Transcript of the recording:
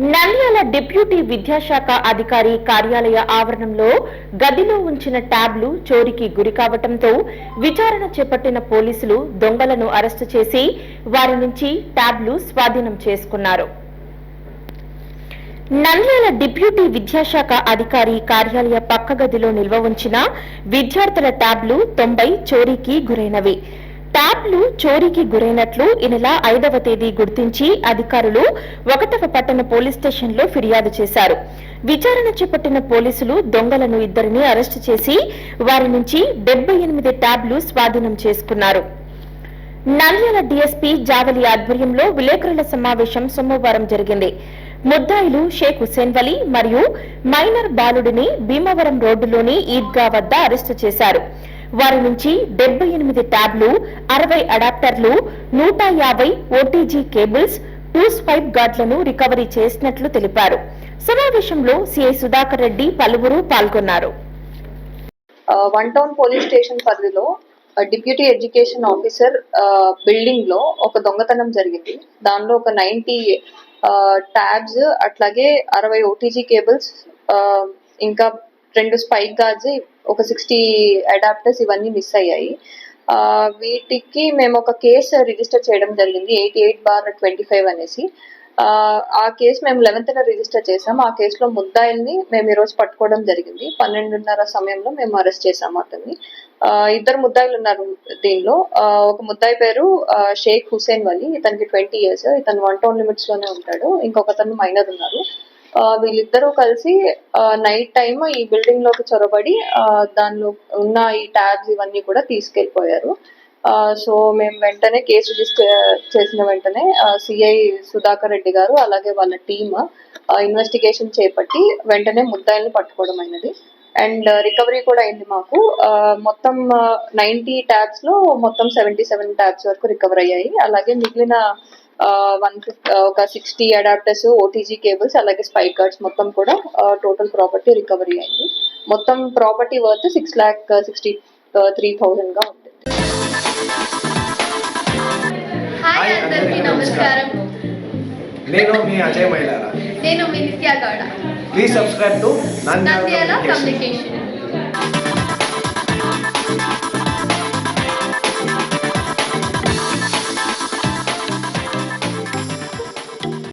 Nandyal deputy విద్యాశాఖ అధికారి కార్యాలయ ఆవరణంలో గదిలో ఉంచిన ట్యాబ్లు చోరీకి గురి కావటంతో విచారణ చేపట్టిన పోలీసులు దొంగలను అరెస్టు చేసి వారి నుంచి ట్యాబ్లు స్వాధీనం చేసుకున్నారు. నంద్యాల డిప్యూటీ విద్యాశాఖ అధికారి కార్యాలయ పక్క గదిలో నిల్వ ఉంచిన విద్యార్థుల ట్యాబ్లు తొంభై చోరీకి గురైనవి. ట్యాప్లు చోరీకి గురైనట్లు ఈ నెల ఐదవ తేదీ గుర్తించి అధికారులు ఒకటవ పట్టణ పోలీస్ స్టేషన్లో ఫిర్యాదు చేశారు. విచారణ చేపట్టిన పోలీసులు దొంగలను ఇద్దరిని అరెస్టు చేసి వారి నుంచి డెబ్బై ఎనిమిది ట్యాబ్లు స్వాధీనం చేసుకున్నారు. నంద్యాల డీఎస్పీ జావలి ఆధ్వర్యంలో విలేకరుల సమావేశం సోమవారం జరిగింది. ముద్దాయిలు షేక్ హుసేన్ వలీ మరియు మైనర్ బాలుడిని భీమవరం రోడ్డులోని ఈద్గా వద్ద అరెస్టు చేశారు. వారి నుంచి డెబ్బై ఎనిమిది ట్యాబ్లు అరవై అడాప్టర్లు నూట యాభై ఓటీజీ కేబుల్స్ టూ స్వైప్ గార్డ్లను రికవరీ చేసినట్లు తెలిపారు. సమావేశంలో సిఐ సుధాకర్ రెడ్డి పలువురు పాల్గొన్నారు. వన్ టౌన్ పోలీస్ స్టేషన్ పరిధిలో డిప్యూటీ ఎడ్యుకేషన్ ఆఫీసర్ బిల్డింగ్లో ఒక దొంగతనం జరిగింది. దానిలో ఒక నైన్టీ ట్యాబ్స్ అట్లాగే అరవై ఓటీజీ కేబుల్స్ ఇంకా రెండు స్పైక్ గార్డ్స్ ఒక సిక్స్టీ అడాప్టర్స్ ఇవన్నీ మిస్ అయ్యాయి. వీటికి మేము ఒక కేసు రిజిస్టర్ చేయడం జరిగింది eighty eight bar twenty five అనేసి. ఆ, కేసు మేము లెవెన్త్ రిజిస్టర్ చేసాం. ఆ కేసులో ముద్దాయిల్ని మేము ఈ రోజు పట్టుకోవడం జరిగింది. పన్నెండున్నర సమయంలో మేము అరెస్ట్ చేసాము అతన్ని. ఇద్దరు ముద్దాయిలు ఉన్నారు దీనిలో. ఒక ముద్దాయి పేరు షేక్ హుసేన్ వలీ. ఇతనికి ట్వంటీ ఇయర్స్ ఇతను వన్ టౌన్ లిమిట్స్లోనే ఉంటాడు. ఇంకొక అతను మైనర్ ఉన్నారు. వీళ్ళిద్దరూ కలిసి నైట్ టైం ఈ బిల్డింగ్లోకి చొరబడి దానిలో ఉన్న ఈ ట్యాబ్స్ ఇవన్నీ కూడా తీసుకెళ్ళిపోయారు సో మేము వెంటనే కేసు రిజిస్టర్ చేసిన వెంటనే సిఐ సుధాకర్ రెడ్డి గారు అలాగే వాళ్ళ టీమ్ ఇన్వెస్టిగేషన్ చేపట్టి వెంటనే ముద్దాయిల్ని పట్టుకోవడం అయినది. అండ్ రికవరీ uh, కూడా అయింది మాకు. మొత్తం నైన్టీ ట్యాబ్స్లో మొత్తం సెవెంటీ సెవెన్ ట్యాబ్స్ వరకు రికవర్ అయ్యాయి. అలాగే మిగిలిన వన్ ఒక సిక్స్టీ అడాప్టర్స్ ఓటీజీ కేబుల్స్ అలాగే స్పైక్ గార్డ్స్ మొత్తం కూడా టోటల్ ప్రాపర్టీ రికవరీ అయింది. మొత్తం property worth six lakh sixty three థౌజండ్గా ఉంటుంది హాయ్ అందరికీ నమస్కారం. నేను మీ అజయ్ మైలారా నేను మీ Nitya Gowda please subscribe to Nandyal communication